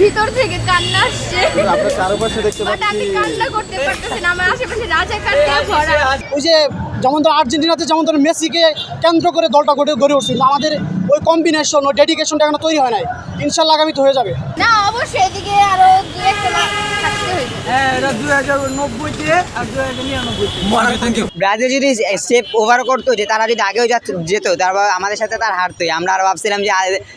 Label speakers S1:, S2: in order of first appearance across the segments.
S1: ভিতর থেকে কান্না আসছে।
S2: আপনার চারপাশে দেখতে
S1: পাচ্ছি আমি কান্না করতে পারতেছি না আমার আশেপাশে রাজা কান্না ভরা
S3: ওই যে যেমন ধর আর্জেন্টিনাতে যেমন ধর মেসিকে কেন্দ্র করে দলটা গড়ে গড়ে উঠছিল আমাদের ওই কম্বিনেশন ও ডেডিকেশনটা এখন তৈরি হয় নাই। ইনশাল্লাহ আগামীতে হয়ে যাবে।
S1: না অবশ্যই এদিকে
S4: আরও
S5: ব্রাজিল যদি স্টেপ ওভার করতো যে তারা যদি আগেও যাত- যেত তারপর আমাদের সাথে তার হারতোই। আমরা আরও ভাবছিলাম যে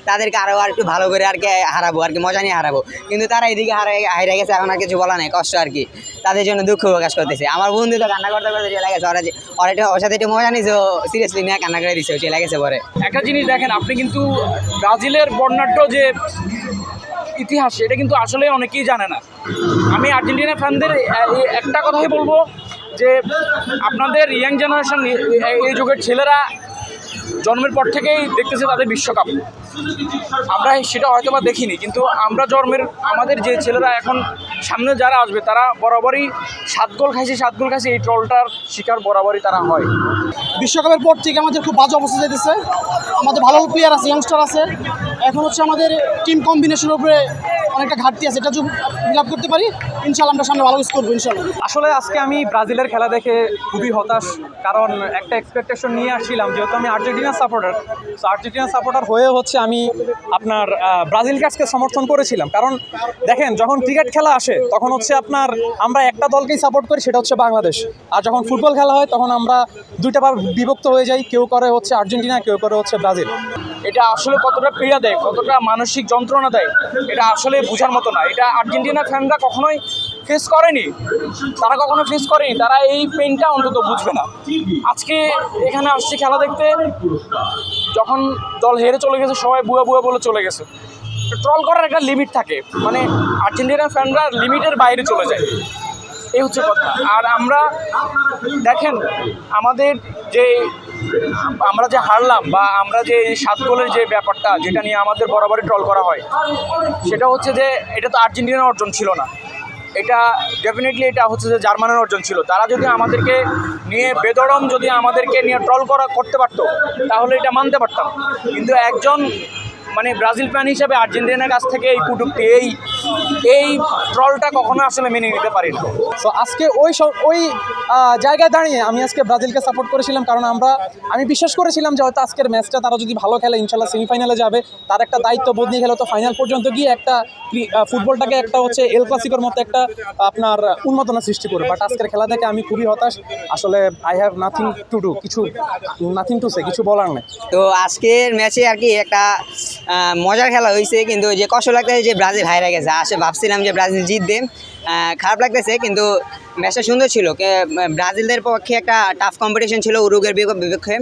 S5: তাদেরকে আরও আর একটু ভালো করে আর কি হারাবো আর কি মজা নিয়ে হারাবো। কিন্তু তারা এদিকে হারে হারে গেছে এখন আর কিছু বলা নেই কষ্ট আর কি। তাদের জন্য দুঃখ প্রকাশ করতেছে। আমার বন্ধু তো কান্না করতে করতে চলে গেছে। ওরা ওরা এটা ওর সাথে একটু মজা নিয়েছে সিরিয়াসলি নিয়ে কান্না করে দিছে ও চলে গেছে পরে।
S6: একটা জিনিস দেখেন আপনি কিন্তু ব্রাজিলের বর্ণাঢ্য যে ইতিহাস, এটা কিন্তু আসলে অনেকেই জানে না। আমি আর্জেন্টিনা ফ্যানদের একটা কথাই বলব যে, আপনাদের ইয়াং জেনারেশন এই যুগের ছেলেরা জন্মের পর থেকেই দেখতেছে তাদের বিশ্বকাপ। আমরা সেটা হয়তো বা দেখিনি, কিন্তু আমরা জন্মের, আমাদের যে ছেলেরা এখন সামনে যারা আসবে, তারা বরাবরই সাত গোল খাইছে, সাত গোল খাইছে, এই ট্রলটার শিকার বরাবরই তারা হয়।
S3: বিশ্বকাপের পর থেকে আমাদের খুব বাজে অবস্থা যেতেছে আমাদের ভালো প্লেয়ার আছে ইয়ংস্টার আছে। এখন হচ্ছে আমাদের টিম কম্বিনেশনের উপরে অনেকটা ঘাটতি আছে, এটা যদি আপ করতে পারি ইনশাল্লাহ আমরা সামনে ভালো কিছু করব ইনশাল্লাহ
S7: আসলে আজকে আমি ব্রাজিলের খেলা দেখে খুবই হতাশ, কারণ একটা এক্সপেকটেশন নিয়ে আসছিলাম, যেহেতু আমি আর্জেন্টিনার সাপোর্টার তো আর্জেন্টিনার সাপোর্টার হয়ে হচ্ছে আমি আপনার ব্রাজিলকে আজকে সমর্থন করেছিলাম। কারণ দেখেন, যখন ক্রিকেট খেলা আসে, তখন হচ্ছে আপনার আমরা একটা দলকেই সাপোর্ট করি, সেটা হচ্ছে বাংলাদেশ। আর যখন ফুটবল খেলা হয়, তখন আমরা দুইটা বিভক্ত হয়ে যাই, কেউ করে হচ্ছে আর্জেন্টিনা, কেউ করে হচ্ছে ব্রাজিল।
S6: এটা আসলে কতটা পীড়া দেয়, কতটা মানসিক যন্ত্রণা দেয়, এটা আসলে বোঝার মতো না। এটা আর্জেন্টিনা ফ্যানরা কখনোই ফেস করেনি, তারা কখনো ফেস করেনি, তারা এই পেনটা অন্তত বুঝবে না। আজকে এখানে আসছে খেলা দেখতে, যখন দল হেরে চলে গেছে, সবাই বুয়া বুয়া বলে চলে গেছে। ট্রল করার একটা লিমিট থাকে মানে আর্জেন্টিনা ফ্যানরা লিমিটের বাইরে চলে যায়। এই হচ্ছে কথা। আর আমরা, দেখেন, আমাদের যে, আমরা যে হারলাম বা আমরা যে সাত গোলের যে ব্যাপারটা, যেটা নিয়ে আমাদের বরাবরই ট্রল করা হয়, সেটা হচ্ছে যে, এটা তো আর্জেন্টিনার অর্জন ছিল না। এটা ডেফিনেটলি এটা হচ্ছে যে জার্মানের অর্জন ছিল। তারা যদি আমাদেরকে নিয়ে বেদরম, যদি আমাদেরকে নিয়ে ট্রল করা, করতে পারতো, তাহলে এটা মানতে পারতাম। কিন্তু একজন মানে ব্রাজিল ফ্যান হিসেবে আর্জেন্টিনার কাছ থেকে এই কুটুকটি এই এই ট্রলটা কখনো আসলে মেনে নিতে পারি না।
S7: তো আজকে ওই সব- ওই জায়গায় দাঁড়িয়ে আমি আজকে ব্রাজিলকে সাপোর্ট করেছিলাম কারণ আমরা আমি বিশ্বাস করেছিলাম যে হয়তো আজকের ম্যাচটা তারা যদি ভালো খেলে ইনশাল্লাহ সেমিফাইনালে যাবে। তার একটা দায়িত্ব বোধ নিয়ে খেলে তো ফাইনাল পর্যন্ত গিয়ে একটা ফুটবলটাকে একটা হচ্ছে এল ক্লাসিকোর মতো একটা আপনার উন্মাদনা সৃষ্টি করে বাট আজকের খেলা দেখে আমি খুবই হতাশ। আসলে I have nothing to do কিছু নাথিং টু সে কিছু বলার নেই।
S5: তো আজকের ম্যাচে আর কি একটা মজার খেলা হয়েছে কিন্তু যে কষ্ট লাগতেছে যে ব্রাজিল হাইরা গেছে। আসে ভাবছিলাম যে ব্রাজিল জিতবে। খারাপ লাগতেছে, কিন্তু ম্যাচটা সুন্দর ছিল। ব্রাজিলদের পক্ষে একটা টাফ কম্পিটিশন ছিল উরুগের বিপ- বিপক্ষে।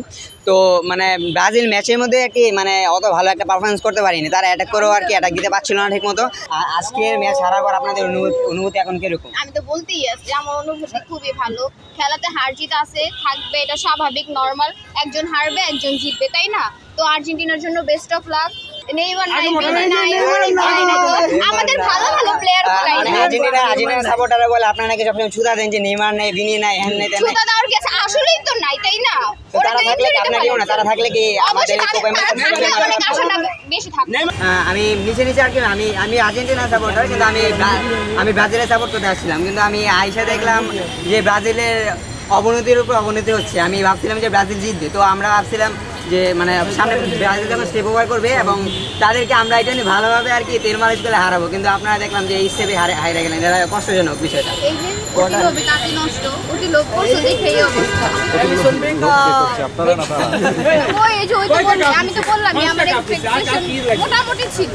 S5: তো মানে ব্রাজিল ম্যাচের মধ্যে কি মানে অত ভালো একটা পারফরমেন্স করতে পারিনি। তারা অ্যাটাক করেও আর কি অ্যাটাক দিতে পারছিল না ঠিক মতো আজকের ম্যাচ হারার পর আপনাদের অনুভূতি অনুভূতি এখন কীরকম?
S1: আমি তো বলতেই আছি, আমার অনুভূতি খুবই ভালো। খেলাতে হার জিত আছে, থাকবে, এটা স্বাভাবিক নর্মাল একজন হারবে, একজন জিতবে, তাই না? তো আর্জেন্টিনার জন্য বেস্ট অফ লাক নেইমার নাই ভিনি নাই ভিনি নাই তো আমাদের ভালো ভালো প্লেয়ার গুলাই
S5: আর্জেন্টিনা আর্জেন্টিনা সাপোর্টাররা বলে আপনারা নাকি সবসময় ছুতা দেন যে নেইমার নেই ভিনি নাই হ্যান নেই তেন নেই।
S1: দেওয়ার গেছে আসলেই তো নাই তাই না?
S5: তারা থাকলে আপনার কেউ না তারা থাকলে কি আমাদের
S1: অবশ্যই
S5: এই কোপা
S1: তারা
S5: আমেরিকা
S1: থাকলে অনেক আশাটা বেশি থাকবে
S5: আহ, আমি নিচে নিচে আর কি আমি আমি আর্জেন্টিনা সাপোর্টার কিন্তু আমি আমি ব্রাজিলের সাপোর্ট করতে আসছিলাম। কিন্তু আমি আইসা দেখলাম যে ব্রাজিলের অবনতির উপর অবনতি হচ্ছে। আমি ভাবছিলাম যে ব্রাজিল জিতবে। তো আমরা ভাবছিলাম যে মানে সামনে ব্রাজিল যখন স্টেপ ওভার করবে এবং তাদেরকে আমরা এটা নিয়ে ভালোভাবে আর কি তেল মালিশ করে হারাবো। কিন্তু আপনারা দেখলাম যে এই স্টেপে হারে হারে গেলেন। এটা কষ্টজনক বিষয়টা।
S1: আমি তো বললাম আমার এক্সপেকটেশন মোটামুটি ছিল।